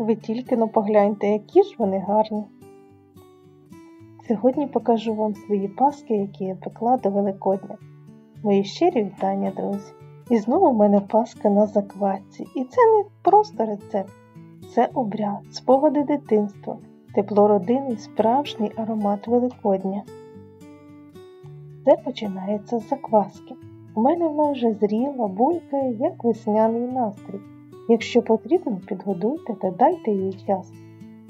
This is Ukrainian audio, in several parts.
Ви тільки но погляньте, які ж вони гарні. Сьогодні покажу вам свої паски, які я пекла до Великодня. Мої щирі вітання, друзі! І знову в мене паска на заквасці. І це не просто рецепт, це обряд, спогади дитинства, тепло родини, справжній аромат Великодня. Це починається з закваски. У мене вона вже зріла, булькає, як весняний настрій. Якщо потрібно, підгодуйте та дайте їй час.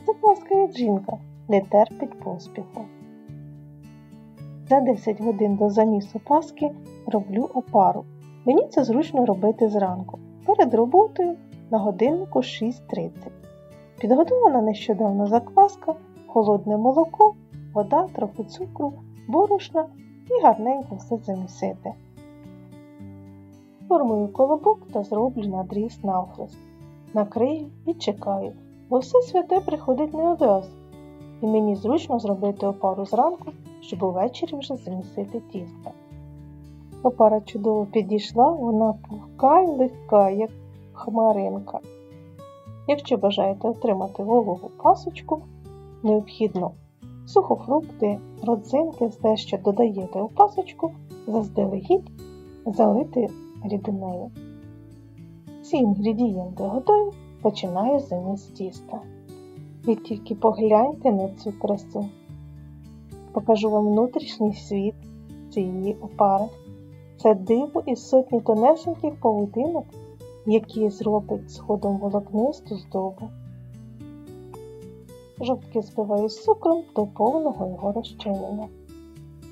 Закваска як жінка, не терпить поспіху. За 10 годин до замісу паски роблю опару. Мені це зручно робити зранку. Перед роботою на годиннику 6.30. Підготовлена нещодавно закваска, холодне молоко, вода, трохи цукру, борошна і гарненько все замісити. Формую колобок та зроблю надріз навхрест. Накрию і чекаю, бо все святе приходить не одразу. І мені зручно зробити опару зранку, щоб увечері вже замісити тісто. Опара чудово підійшла, вона пухка й легка, як хмаринка. Якщо бажаєте отримати вологу пасочку, необхідно сухофрукти, родзинки, все, що додаєте у пасочку, заздалегідь залити рідиною. Всі інгредієнти готові, починаю заміс тіста. Ви тільки погляньте на цю красу. Покажу вам внутрішній світ цієї опари. Це диво із сотні тонесеньких павутинок, які зробить сходом волокнисту здобу. Жовтки збиваю з цукром до повного його розчинення.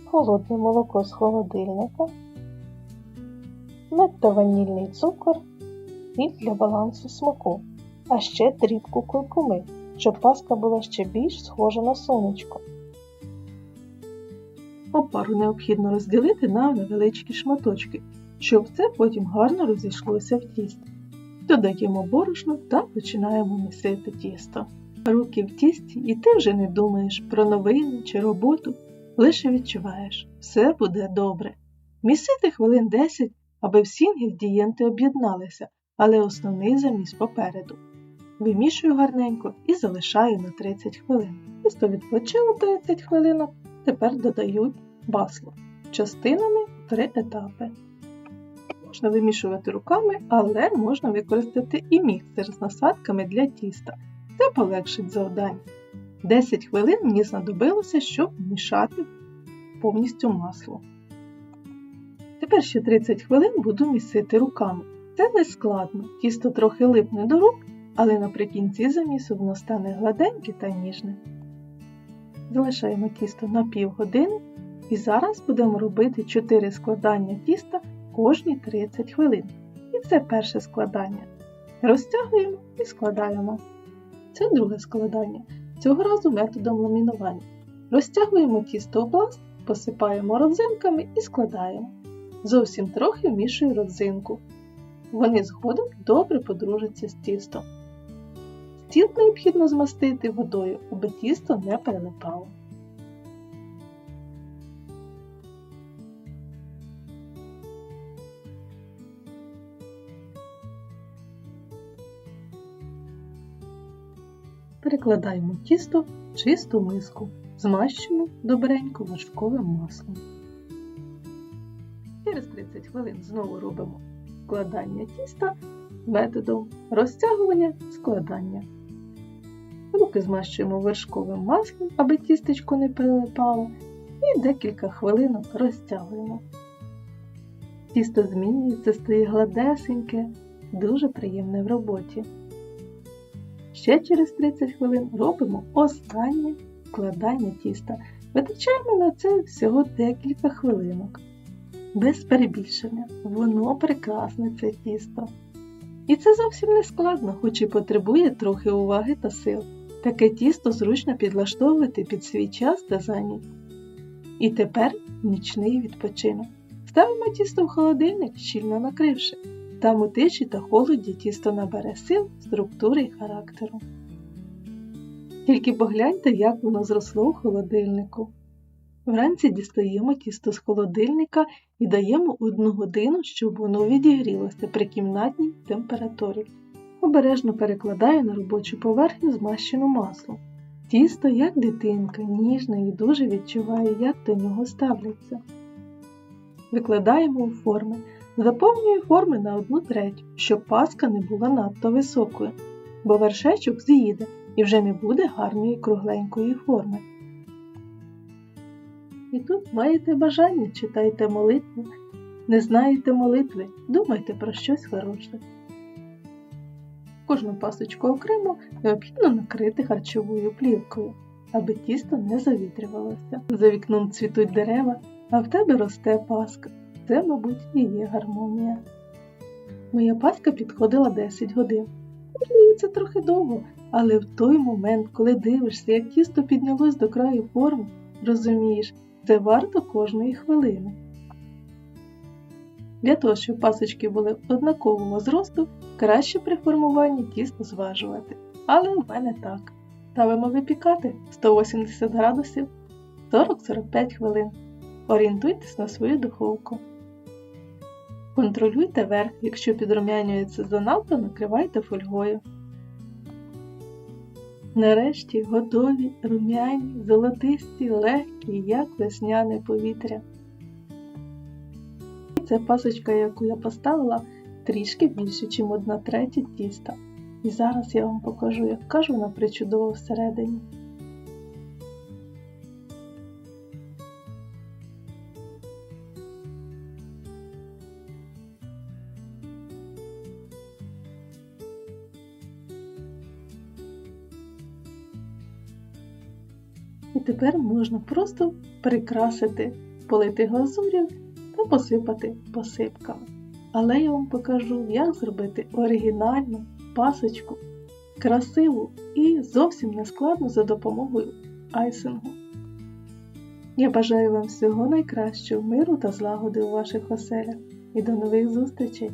Холодне молоко з холодильника, та ванільний цукор і для балансу смаку, а ще дрібку куркуми, щоб паска була ще більш схожа на сонечко. Опару необхідно розділити на невеличкі шматочки, щоб це потім гарно розійшлося в тісті. Додаємо борошно та починаємо місити тісто. Руки в тісті, і ти вже не думаєш про новини чи роботу, лише відчуваєш, все буде добре. Місити хвилин 10, аби всі інгредієнти об'єдналися, але основний заміс попереду. Вимішую гарненько і залишаю на 30 хвилин. Тісто відпочило 30 хвилинок, тепер додаю масло частинами в три етапи. Можна вимішувати руками, але можна використати і міксер з насадками для тіста. Це полегшить завдання. 10 хвилин мені знадобилося, щоб вмішати повністю масло. Ще 30 хвилин буду місити руками. Це не складно, тісто трохи липне до рук, але наприкінці замісу воно стане гладеньке та ніжне. Залишаємо тісто на півгодини і зараз будемо робити 4 складання тіста кожні 30 хвилин. І це перше складання. Розтягуємо і складаємо. Це друге складання. Цього разу методом ламінування. Розтягуємо тісто у пласт, посипаємо родзинками і складаємо. Зовсім трохи вмішую родзинку. Вони згодом добре подружаться з тістом. Стіл необхідно змастити водою, аби тісто не перелипало. Перекладаємо тісто в чисту миску, змащуємо добренько вершковим маслом. Через 30 хвилин знову робимо складання тіста методом розтягування складання. Руки змащуємо вершковим маслом, аби тістечко не прилипало, і декілька хвилинок розтягуємо. Тісто змінюється, стає гладесеньке, дуже приємне в роботі. Ще через 30 хвилин робимо останнє складання тіста. Витрачаємо на це всього декілька хвилинок. Без перебільшення, воно прекрасне це тісто. І це зовсім не складно, хоч і потребує трохи уваги та сил. Таке тісто зручно підлаштовувати під свій час та занять. І тепер нічний відпочинок. Ставимо тісто в холодильник, щільно накривши. Там у тиші та холоді тісто набере сил, структури і характеру. Тільки погляньте, як воно зросло в холодильнику. Вранці дістаємо тісто з холодильника і даємо одну годину, щоб воно відігрілося при кімнатній температурі. Обережно перекладаю на робочу поверхню змащену маслом. Тісто, як дитинка, ніжне і дуже відчуває, як до нього ставляться. Викладаємо у форми. Заповнюю форми на одну треть, щоб паска не була надто високою, бо вершечок з'їде і вже не буде гарної кругленької форми. І тут маєте бажання, читайте молитву, не знаєте молитви, думайте про щось хороше. Кожну пасочку окремо необхідно накрити харчовою плівкою, аби тісто не завітрювалося. За вікном цвітуть дерева, а в тебе росте паска. Це, мабуть, і є гармонія. Моя паска підходила 10 годин. Можливо, це трохи довго, але в той момент, коли дивишся, як тісто піднялось до краю форми, розумієш, це варто кожної хвилини. Для того, щоб пасочки були однакового зросту, краще при формуванні тісто зважувати. Але в мене так. Ставимо випікати 180 градусів 40-45 хвилин. Орієнтуйтесь на свою духовку. Контролюйте верх, якщо підрумянюється занадто, накривайте фольгою. Нарешті готові рум'яні, золотисті, легкі, як весняне повітря. Це пасочка, яку я поставила, трішки більше, ніж одна третя тіста. І зараз я вам покажу, яка ж вона причудова всередині. І тепер можна просто прикрасити, полити глазур'ю та посипати посипками. Але я вам покажу, як зробити оригінальну пасочку, красиву і зовсім нескладну за допомогою айсингу. Я бажаю вам всього найкращого, миру та злагоди у ваших оселях і до нових зустрічей!